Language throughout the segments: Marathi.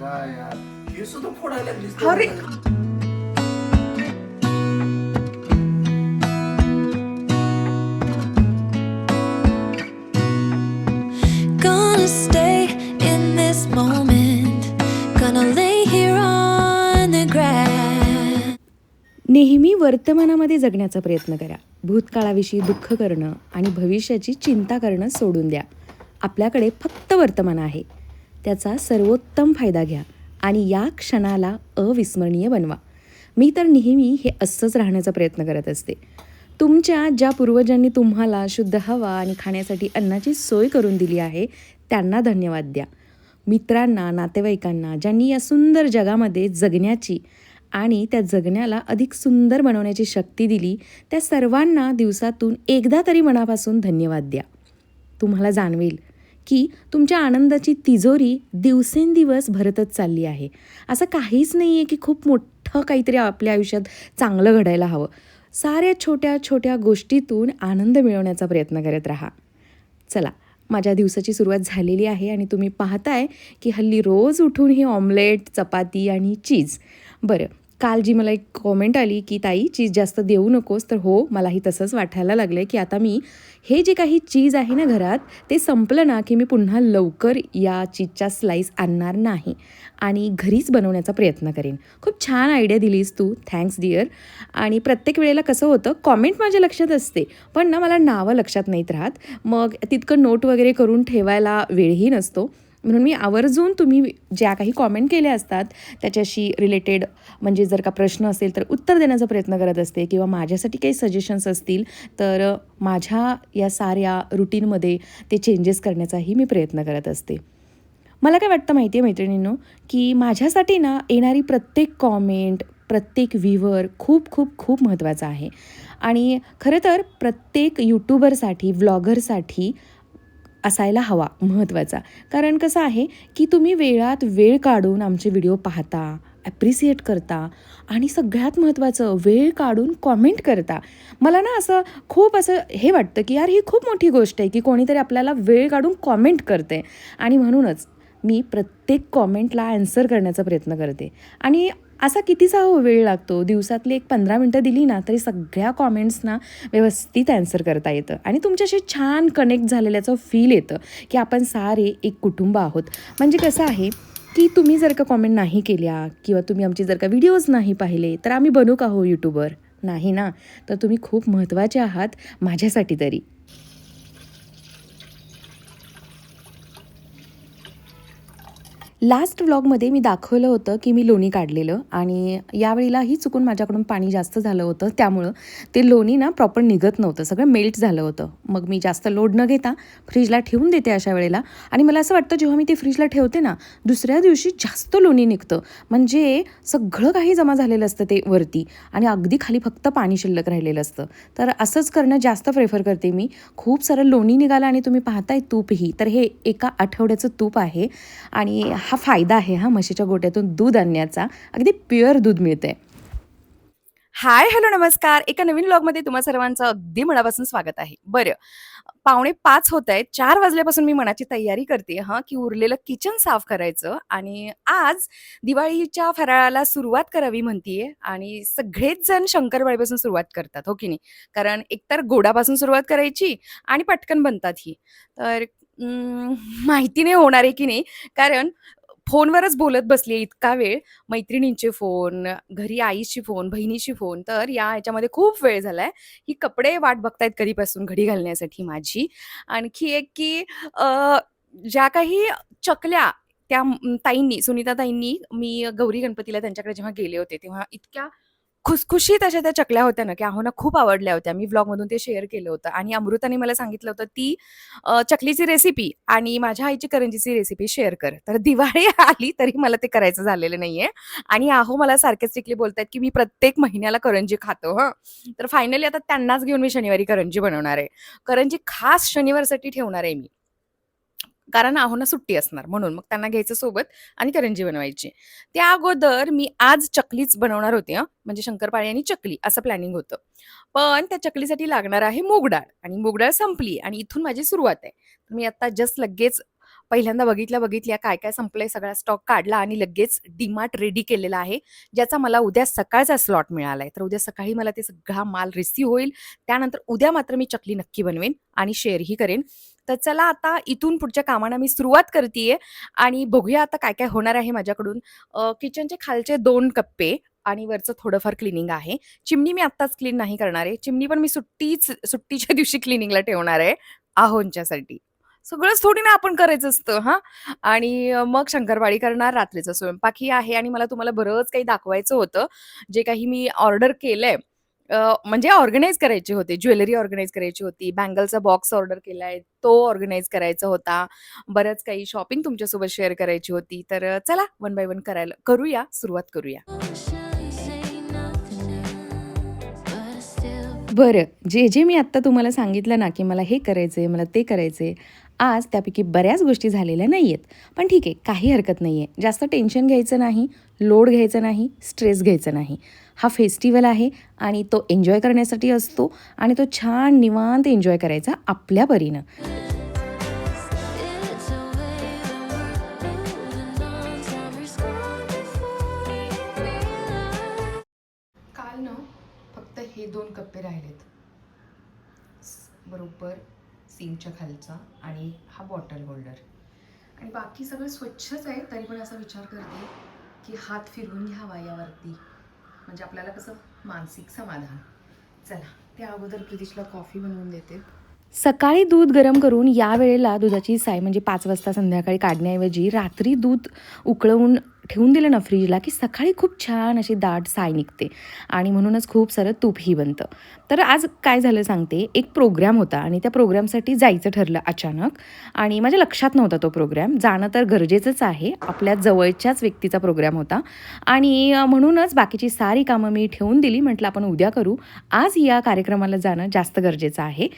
काय यार हे सुद्धा फोडायला लागलीस अरे. Gonna stay in this moment. Gonna lay here on the grass. नेहमी वर्तमानामध्ये जगण्याचा प्रयत्न करा भूतकाळाविषयी दुःख करणं आणि भविष्याची चिंता करणं सोडून द्या आपल्याकडे फक्त वर्तमान आहे त्याचा सर्वोत्तम फायदा घ्या आणि या क्षणाला अविस्मरणीय बनवा. मी तर नेहमी हे असंच राहण्याचा प्रयत्न करत असते. तुमच्या ज्या पूर्वजांनी तुम्हाला शुद्ध हवा आणि खाण्यासाठी अन्नाची सोय करून दिली आहे त्यांना धन्यवाद द्या. मित्रांना नातेवाईकांना ज्यांनी या सुंदर जगामध्ये जगण्याची आणि त्या जगण्याला अधिक सुंदर बनवण्याची शक्ती दिली त्या सर्वांना दिवसातून एकदा तरी मनापासून धन्यवाद द्या. तुम्हाला जाणवेल की तुमच्या आनंदाची तिजोरी दिवसेंदिवस भरतच चालली आहे. असं काहीच नाही आहे की खूप मोठं काहीतरी आपल्या आयुष्यात चांगलं घडायला हवं. साऱ्या छोट्या छोट्या गोष्टीतून आनंद मिळवण्याचा प्रयत्न करत राहा. चला माझ्या दिवसाची सुरुवात झालेली आहे आणि तुम्ही पाहताय की हल्ली रोज उठून ही ऑमलेट चपाती आणि चीज. बरं काल जी मला एक कॉमेंट आली की ताई चीज जास्त देऊ नकोस. तर हो मलाही तसंच वाटायला लागलं आहे की आता मी हे जे काही चीज आहे ना घरात ते संपलं ना की मी पुन्हा लवकर या चीजच्या स्लाईस आणणार नाही आणि घरीच बनवण्याचा प्रयत्न करेन. खूप छान आयडिया दिलीस तू. थँक्स डिअर आणि प्रत्येक वेळेला कसं होतं कॉमेंट माझ्या लक्षात असते पण ना मला नावं लक्षात नाहीत राहत. मग तितकं नोट वगैरे करून ठेवायला वेळही नसतो. म्हणून मी आवर्जून तुम्ही ज्या काही कॉमेंट केल्या असतात त्याच्याशी रिलेटेड म्हणजे जर का प्रश्न असेल तर उत्तर देण्याचा प्रयत्न करत असते किंवा माझ्यासाठी काही सजेशन्स असतील तर माझ्या या साऱ्या रुटीनमध्ये ते चेंजेस करण्याचाही मी प्रयत्न करत असते. मला काय वाटतं माहिती आहे मैत्रिणींनो की माझ्यासाठी ना येणारी प्रत्येक कॉमेंट प्रत्येक व्ह्यूवर खूप खूप खूप महत्त्वाचं आहे. आणि खरं तर प्रत्येक यूट्यूबरसाठी व्लॉगरसाठी असायला हवा महत्त्वाचा. कारण कसं आहे की तुम्ही वेळात वेळ काढून आमचे व्हिडिओ पाहता ॲप्रिसिएट करता आणि सगळ्यात महत्त्वाचं वेळ काढून कॉमेंट करता. मला ना असं खूप असं हे वाटतं की यार ही खूप मोठी गोष्ट आहे की कोणीतरी आपल्याला वेळ काढून कॉमेंट करते आणि म्हणूनच मी प्रत्येक कॉमेंटला ॲन्सर करण्याचा प्रयत्न करते. आणि असा कितीचा हो वेळ लागतो? दिवसातली एक पंधरा मिनटं दिली ना तरी सगळ्या कॉमेंट्सना व्यवस्थित ॲन्सर करता येतं. आणि तुमच्याशी छान कनेक्ट झालेल्याचं फील येतं की आपण सारे एक कुटुंब आहोत. म्हणजे कसं आहे की तुम्ही जर का कॉमेंट नाही केल्या किंवा तुम्ही आमचे जर का व्हिडिओज नाही पाहिले तर आम्ही बनू का हो यूट्यूबर नाही ना? तर तुम्ही खूप महत्त्वाचे आहात माझ्यासाठी तरी. लास्ट व्लॉगमध्ये मी दाखवलं होतं की मी लोणी काढलेलं आणि यावेळीलाही चुकून माझ्याकडून पाणी जास्त झालं होतं. त्यामुळं ते लोणी ना प्रॉपर निघत नव्हतं. सगळं मेल्ट झालं होतं. मग मी जास्त लोड न घेता फ्रीजला ठेवून देते अशा वेळेला. आणि मला असं वाटतं जेव्हा मी ते फ्रीजला ठेवते ना दुसऱ्या दिवशी जास्त लोणी निघतं. म्हणजे सगळं काही जमा झालेलं असतं ते वरती आणि अगदी खाली फक्त पाणी शिल्लक राहिलेलं असतं. तर असंच करणं जास्त प्रेफर करते मी. खूप सारं लोणी निघालं आणि तुम्ही पाहताय तूपही. तर हे एका आठवड्याचं तूप आहे. आणि हा फायदा आहे हा म्हशीच्या गोट्यातून दूध आणण्याचा. अगदी प्युअर दूध मिळते हाय हॅलो नमस्कार. एका नवीन ब्लॉगमध्ये तुम्हा सर्वांचं अगदी मनापासून स्वागत आहे. बरं पावणे पाच होत आहेत चार वाजल्यापासून मी मनाची तयारी करते हां की उरलेलं किचन साफ करायचं. आणि आज दिवाळीच्या फराळाला सुरुवात करावी म्हणतीये आणि सगळेच जण शंकरपाळीपासून सुरुवात करतात हो की नाही? कारण एकतर गोडापासून सुरुवात करायची आणि पटकन बनतात ही. तर माहिती नाही होणार आहे की नाही? कारण फोनवरच बोलत बसली इतका वेळ. मैत्रिणींचे फोन घरी आईची फोन बहिणीची फोन. तर या ह्याच्यामध्ये खूप वेळ झालाय. ही कपडे वाट बघतायत कधीपासून घडी घालण्यासाठी माझी. आणखी एक की अ, ज्या काही चकल्या त्या ताईंनी सुनीता ताईंनी मी गौरी गणपतीला त्यांच्याकडे जेव्हा गेले होते तेव्हा इतक्या खुसखुशीत अशा त्या चकल्या होत्या ना की आहोना खूप आवडल्या होत्या. मी व्लॉगमधून ते शेअर केलं होतं. आणि अमृताने मला सांगितलं होतं ती चकलीची रेसिपी आणि माझ्या आईची करंजीची रेसिपी शेअर कर. तर दिवाळी आली तरी मला ते करायचं झालेलं नाहीये. आणि आहो मला सारखेच टिकली बोलतात की मी प्रत्येक महिन्याला करंजी खातो हं. तर फायनली आता त्यांनाच घेऊन मी शनिवारी करंजी बनवणार आहे. करंजी खास शनिवारसाठी ठेवणार आहे मी. कारण आहोना सुट्टी असणार म्हणून. मग त्यांना घ्यायचं सोबत आणि करंजी बनवायची. त्या अगोदर मी आज चकलीच बनवणार होते हं. म्हणजे शंकरपाळी आणि चकली असं प्लॅनिंग होतं. पण त्या चकलीसाठी लागणार आहे मूगडाळ आणि मूगडाळ संपली आणि इथून माझी सुरुवात आहे. तर मी आता जस्ट लगेच पहिल्यांदा बघितल्या बघितल्या काय काय संपलंय सगळा स्टॉक काढला आणि लगेच डीमार्ट रेडी केलेला आहे ज्याचा मला उद्या सकाळचा स्लॉट मिळाला आहे तर उद्या सकाळी मला ते सगळा माल रिसीव्ह होईल. त्यानंतर उद्या मात्र मी चकली नक्की बनवेन आणि शेअरही करेन. तर चला आता इथून पुढच्या कामांना मी सुरुवात करते आणि बघूया आता काय काय होणार आहे माझ्याकडून. किचनचे खालचे दोन कप्पे आणि वरचं थोडंफार क्लिनिंग आहे. चिमणी मी आत्ताच क्लीन नाही करणार आहे. चिमणी पण मी सुट्टीच सुट्टीच्या दिवशी क्लिनिंगला ठेवणार आहे. आहोंच्यासाठी सगळंच थोडी ना आपण करायचं असतं हां? आणि मग शंकरपाळी करणार रात्रीचा स्वयंपाकही आहे आणि मला तुम्हाला बरंच काही दाखवायचं होतं. जे काही मी ऑर्डर केलंय अ, म्हणजे ऑर्गनाईज करायचे होते. ज्वेलरी ऑर्गनाईज करायची होती. बँगलचा बॉक्स ऑर्डर केलाय. तो ऑर्गनाईज करायचा होता. बरंच काही शॉपिंग तुमच्यासोबत शेअर करायची होती. तर अ, चला वन बाय वन करायला करूया. सुरुवात करूया. बरं. जे जे मी आत्ता तुम्हाला सांगितलं ना की मला हे करायचं आहे मला ते करायचं आहे आज त्यापैकी बऱ्याच गोष्टी झालेल्या नाही आहेत पण ठीक आहे काही हरकत नाही आहे जास्त टेन्शन घ्यायचं नाही लोड घ्यायचं नाही स्ट्रेस घ्यायचं नाही. हा फेस्टिवल आहे आणि तो एन्जॉय करण्यासाठी असतो आणि तो छान निवांत एन्जॉय करायचा आपल्या परीनं. काल ना फक्त हे दोन कप्पे राहिलेत. बरोबर सिंकच्या खालचा आणि हा बॉटल होल्डर. आणि बाकी सगळं स्वच्छच आहे तरी पण असा विचार करते की हात फिरवून घ्यावा यावरती. म्हणजे आपल्याला कसं मानसिक समाधान. चला त्या अगोदर प्रितिशला कॉफी बनवून देते. सकाळी दूध गरम करून या वेळेला दुधाची साय म्हणजे पाच वाजता संध्याकाळी काढण्याऐवजी रात्री दूध उकळवून ठेवून दिलं ना फ्रीजला की सकाळी खूप छान अशी दाट साय निघते. आणि म्हणूनच खूप सारं तूपही बनतं. तर आज काय झालं सांगते. एक प्रोग्राम होता आणि त्या प्रोग्रामसाठी जायचं ठरलं अचानक. आणि माझ्या लक्षात नव्हता तो प्रोग्राम जाणं तर गरजेचंच आहे. आपल्या जवळच्याच व्यक्तीचा प्रोग्राम होता. आणि म्हणूनच बाकीची सारी कामं मी ठेवून दिली. म्हटलं आपण उद्या करू. आज या कार्यक्रमाला जाणं जास्त गरजेचं आहे.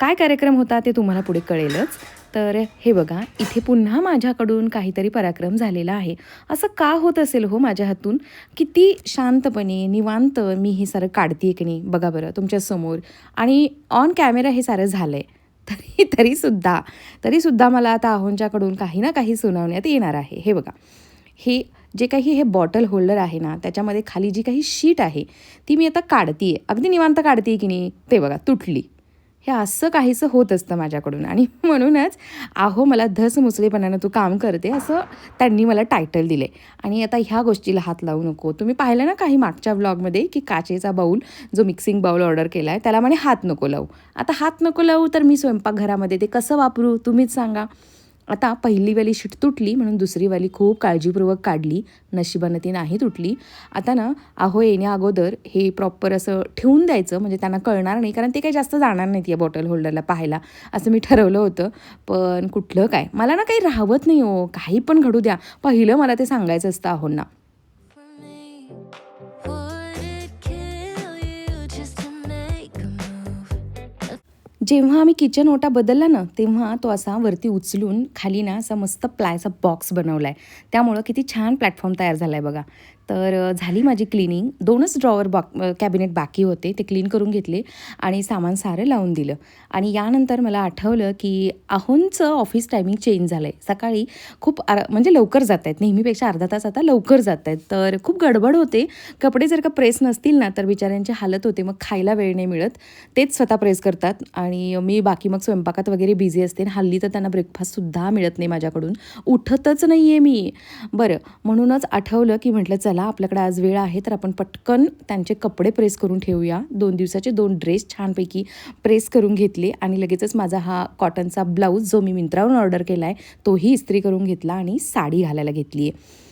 काय कार्यक्रम होता ते तुम्हाला पुढे कळेलच. तर हे बघा इथे पुन्हा माझ्याकडून काहीतरी पराक्रम झालेला आहे. असं का होत असेल हो माझ्या हातून? किती शांतपणे निवांत मी हे सारं काढते की नाही? बघा बरं तुमच्यासमोर आणि ऑन कॅमेरा हे सारं झालं आहे तरी तरीसुद्धा तरीसुद्धा मला आता आहोंच्याकडून काही ना काही सुनावण्यात येणार आहे. हे बघा. हे जे काही हे बॉटल होल्डर आहे ना त्याच्यामध्ये खाली जी काही शीट आहे ती मी आता काढते अगदी निवांत काढते की नाही? ते बघा तुटली. हे असं काहीसं होत असतं माझ्याकडून. आणि म्हणूनच आहो मला धस मुसळेपणानं तू काम करते असं त्यांनी मला टायटल दिले. आणि आता ह्या गोष्टीला हात लावू नको. तुम्ही पाहिलं ना काही मागच्या व्लॉगमध्ये की काचेचा बाऊल जो मिक्सिंग बाऊल ऑर्डर केला आहे त्याला म्हणे हात नको लावू. आता हात नको लावू तर मी स्वयंपाकघरामध्ये ते कसं वापरू? तुम्हीच सांगा. आता पहिलीवाली शीट तुटली म्हणून दुसरीवाली खूप काळजीपूर्वक काढली. नशिबानं ती नाही तुटली. आता ना आहो येण्या अगोदर हे प्रॉपर असं ठेवून द्यायचं म्हणजे त्यांना कळणार नाही कारण ते काही जास्त जाणार नाहीत या बॉटल होल्डरला पाहायला. असं मी ठरवलं होतं. पण कुठलं काय? मला ना काही राहवत नाही हो. काही पण घडू द्या. पहिलं मला ते सांगायचं असतं आहोंना जेव्हा आम्ही किचन ओटा बदलला ना तेव्हा तो असा वरती उचलून खाली ना असा मस्त प्लायचा बॉक्स बनवला आहे त्यामुळं किती छान प्लॅटफॉर्म तयार झाला आहे बघा. तर झाली माझी क्लिनिंग. दोनच ड्रॉवर बॉ कॅबिनेट बाकी होते. ते क्लीन करून घेतले आणि सामान सारं लावून दिलं. आणि यानंतर मला आठवलं की आहोंचं ऑफिस टायमिंग चेंज झालं आहे सकाळी खूप आर म्हणजे लवकर जात आहेत नेहमीपेक्षा अर्धा तास आता लवकर जात आहेत तर खूप गडबड होते. कपडे जर का प्रेस नसतील ना तर बिचाऱ्यांची हालत होते. मग खायला वेळ नाही मिळत. तेच स्वतः प्रेस करतात. आणि मी बाकी मग स्वयंपाकात वगैरे बिझी असते आणि हल्ली तर त्यांना ब्रेकफास्टसुद्धा मिळत नाही माझ्याकडून. उठतच नाही आहे मी. बरं म्हणूनच आठवलं की म्हटलं चला आपल्याकडे आज वेळ आहे तर आपण पटकन त्यांचे कपडे प्रेस करून ठेवूया. दोन दिवसाचे दोन ड्रेस छानपैकी प्रेस करून घेतले आणि लगेचच माझा हा कॉटनचा ब्लाऊज जो मी मिंत्रावरून ऑर्डर केला आहे तोही इस्त्री करून घेतला आणि साडी घालायला घेतली आहे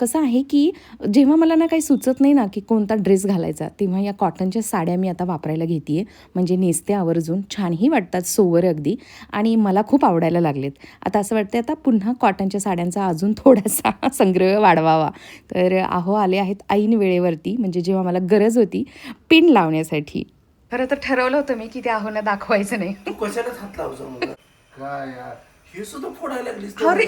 कसं आहे की जेव्हा मला ना काही सुचत नाही ना की कोणता ड्रेस घालायचा तेव्हा या कॉटनच्या साड्या मी आता वापरायला घेते आहे म्हणजे नेसते आवर्जून छानही वाटतात सोवर अगदी. आणि मला खूप आवडायला लागलेत. आता असं वाटतं आता पुन्हा कॉटनच्या साड्यांचा अजून थोडासा संग्रह वाढवावा. तर आहो आले आहेत ऐन वेळेवरती. म्हणजे जेव्हा मला गरज होती पिन लावण्यासाठी. खरं तर ठरवलं होतं मी की त्या आहोंना दाखवायचं नाही. तू कशालाच हात लावचा मुलगा काय यार? हे सुद्धा फोडायला लागलीस तर अरे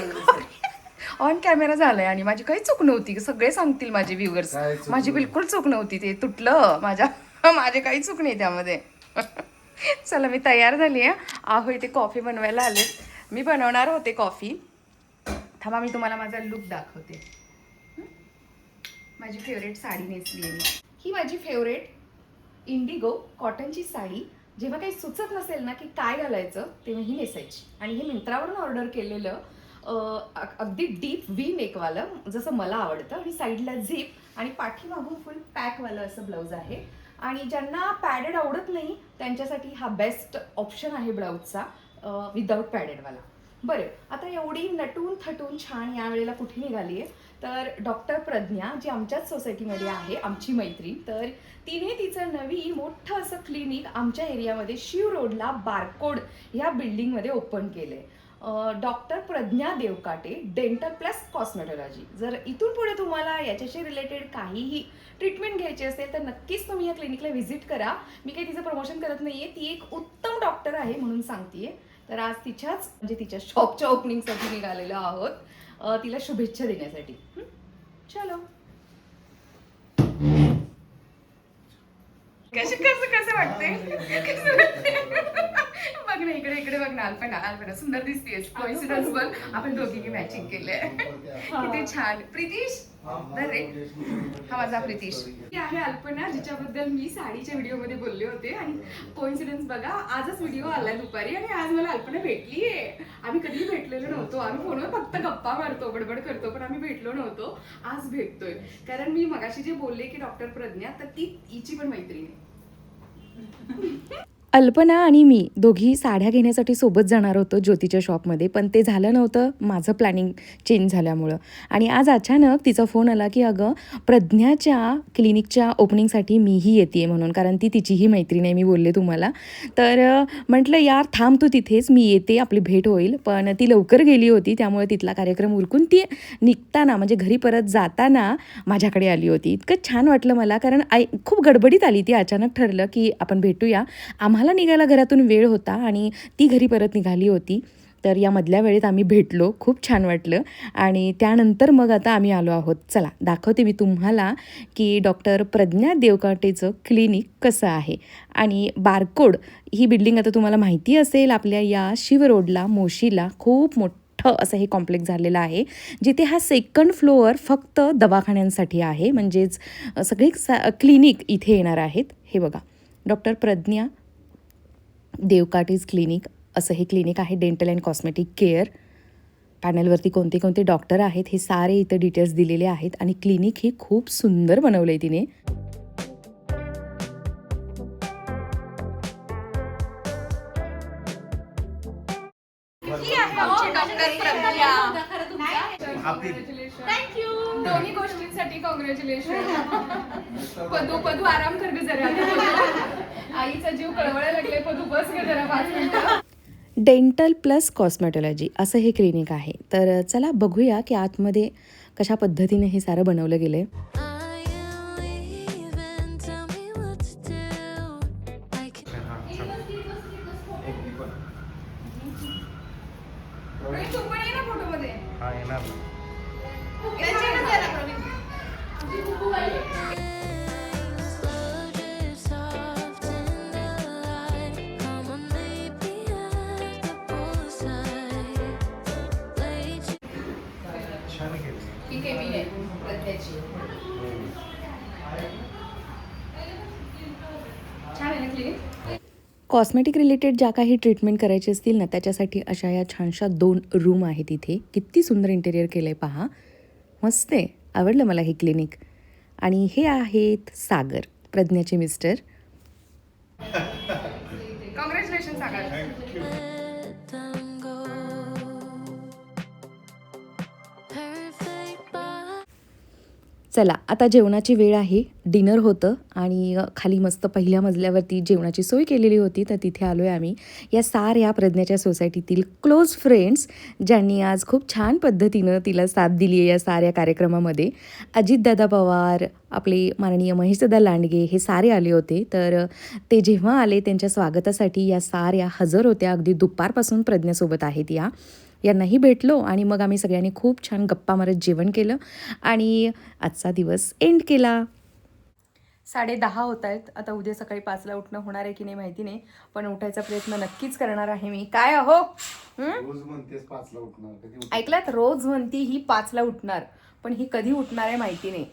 ऑन कॅमेरा झालाय आणि माझी काही चूक नव्हती. सगळे सांगतील माझे व्ह्युअर्स माझी? बिलकुल चूक नव्हती. ते तुटलं. माझ्या माझे काही चूक नाही त्यामध्ये. चला मी तयार झाली आहे. आहो इथे कॉफी बनवायला आले. मी बनवणार होते कॉफी थांबा मी तुम्हाला माझा लुक दाखवते? माझी फेवरेट साडी नेसली आहे मी. ही माझी फेवरेट इंडिगो कॉटनची साडी. जेव्हा काही सुचत नसेल ना की काय घालायचं तेव्हा ही नेसायची. आणि हे मिंत्रावरून ऑर्डर केलेलं अगदी डीप व्ही नेकवालं जसं मला आवडतं. आणि साईडला झीप आणि पाठीमागून फुल पॅकवालं असं ब्लाऊज आहे. आणि ज्यांना पॅडेड आवडत नाही त्यांच्यासाठी हा बेस्ट ऑप्शन आहे ब्लाऊजचा विदाऊट पॅडेडवाला बरं आता एवढी नटून थटून छान या वेळेला कुठे निघाली आहे तर डॉक्टर प्रज्ञा जी आमच्याच सोसायटीमध्ये आहे आमची मैत्रीण तर तिने तिचं नवी मोठं असं क्लिनिक आमच्या एरियामध्ये शिव रोडला बारकोड ह्या बिल्डिंगमध्ये ओपन केलं आहे doctor Pradnya Devkate dental plus cosmetology. जर इथून पुढे तुम्हाला याच्याशी रिलेटेड काहीही ट्रीटमेंट घ्यायची असेल तर नक्कीच तुम्ही या क्लिनिकला व्हिजिट करा. मी काही तिचं प्रमोशन करत नाही आहे ती एक उत्तम डॉक्टर आहे म्हणून सांगते तर आज तिच्याच म्हणजे तिच्या शॉपच्या ओपनिंगसाठी निघालेलो आहोत. तिला शुभेच्छा देण्यासाठी. चलो. कसं कसं कसं वाटते? बघ ना इकडे इकडे बघ ना अल्पना अल्पना सुंदर दिसतेस कोइन्सिडन्स बघ आपण दोघींनी मॅचिंग केलंय. किती छान. प्रितीश? धर रे. हा माझा प्रितीश. ही आहे अल्पना जिच्याबद्दल मी साडीच्या व्हिडिओमध्ये बोलले होते. आणि कोइन्सिडन्स बघा आजच व्हिडिओ आलाय दुपारी आणि आज मला अल्पना भेटलीये. आम्ही कधीही भेटलेलो नव्हतो. आम्ही फोनवर फक्त गप्पा मारतो बडबड करतो पण आम्ही भेटलो नव्हतो. आज भेटतोय. कारण मी मगाशी जे बोलले की डॉक्टर प्रज्ञा तर ती हिची पण मैत्रीण. आहे अल्पना आणि मी दोघी साड्या घेण्यासाठी सोबत जाणार होतो ज्योतीच्या शॉपमध्ये पण ते झालं नव्हतं. माझं प्लॅनिंग चेंज झाल्यामुळं. आणि आज अचानक तिचा फोन आला की अगं प्रज्ञाच्या क्लिनिकच्या ओपनिंगसाठी मीही येते आहे म्हणून कारण ती तिचीही मैत्रीण आहे मी बोलले तुम्हाला. तर म्हटलं यार थांब तू तिथेच मी येते आपली भेट होईल. पण ती लवकर गेली होती त्यामुळे तिथला कार्यक्रम उरकून ती निघताना म्हणजे घरी परत जाताना माझ्याकडे आली होती. इतकं छान वाटलं मला कारण आई खूप गडबडीत आली ती. अचानक ठरलं की आपण भेटूया. आम्हाला निघायला घरातून वेळ होता आणि ती घरी परत निघाली होती. तर या मधल्या वेळेत आम्ही भेटलो. खूप छान वाटलं. आणि त्यानंतर मग आता आम्ही आलो आहोत. चला दाखवते मी तुम्हाला की डॉक्टर प्रज्ञा देवकाटेचं क्लिनिक कसं आहे. आणि बारकोड ही बिल्डिंग आता तुम्हाला माहिती असेल आपल्या या शिव रोडला मोशीला खूप मोठं असं हे कॉम्प्लेक्स झालेलं आहे जिथे हा सेकंड फ्लोअर फक्त दवाखान्यांसाठी आहे. म्हणजेच सगळे सा क्लिनिक इथे येणार आहेत. हे बघा डॉक्टर प्रज्ञा देवकाटीज क्लिनिक असं हे क्लिनिक आहे डेंटल अँड कॉस्मेटिक केअर पॅनलवरती कोणते कोणते डॉक्टर आहेत हे सारे इथं डिटेल्स दिलेले आहेत आणि क्लिनिक ही खूप सुंदर बनवलं आहे तिने. ही आहे हो, डॉक्टर प्रज्ञा. थँक्यू दोन्ही गोष्टींसाठी कॉंग्रॅच्युलेशन पदू पदू आराम कर जरा. आईचा जीव कळवळायला लागले पदू बस ग जरा पाच मिनिटं. डेंटल प्लस कॉस्मेटॉलॉजी असं हे क्लिनिक आहे. तर चला बघूया की आतमध्ये कशा पद्धतीने हे सारं बनवलं गेलं आहे हा कॉस्मेटिक रिलेटेड ज्या काही ट्रीटमेंट करायची असतील ना त्याच्यासाठी अशा या छानशा दोन रूम आहेत इथे. किती सुंदर इंटेरियर केलं आहे पहा. मस्त आहे. आवडलं मला हे क्लिनिक आणि हे आहेत सागर प्रज्ञाचे मिस्टर कॉंग्रॅच्युलेशन सागर. चला आता जेवणाची वेळ आहे. डिनर होतं आणि खाली मस्त पहिल्या मजल्यावरती जेवणाची सोय केलेली होती तर तिथे आलो आहे आम्ही. या साऱ्या प्रज्ञाच्या सोसायटीतील क्लोज फ्रेंड्स ज्यांनी आज खूप छान पद्धतीनं तिला साथ दिली आहे या साऱ्या कार्यक्रमामध्ये. अजितदादा पवार आपले माननीय महेशदादा लांडगे हे सारे आले होते. तर ते जेव्हा आले त्यांच्या स्वागतासाठी या साऱ्या हजर होत्या. अगदी दुपारपासून प्रज्ञासोबत आहेत या. यांनाही भेटलो आणि मग आम्ही सगळ्यांनी खूप छान गप्पा मारत जेवण केलं आणि आजचा दिवस एंड केला. साडे दहा होत आहेत आता उद्या सकाळी पाचला उठणं होणार आहे की नाही माहिती नाही पण उठायचा प्रयत्न नक्कीच करणार आहे मी. काय अहो? रोज म्हणतेस पाचला उठणार कधी उठ- ऐकलात? रोज म्हणती ही पाचला उठणार पण ही कधी उठणार आहे माहिती नाही.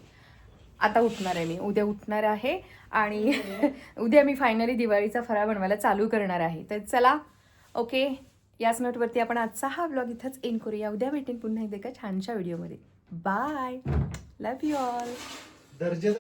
आता उठणार आहे मी. उद्या उठणार आहे आणि उद्या मी फायनली दिवाळीचा फराळ बनवायला चालू करणार आहे. तर चला ओके याच नोटवरती आपण आजचा हा ब्लॉग इथंच एन करूया. उद्या भेटेन पुन्हा एकदा एका छानशा व्हिडिओमध्ये बाय लव्ह यू ऑल दर्जे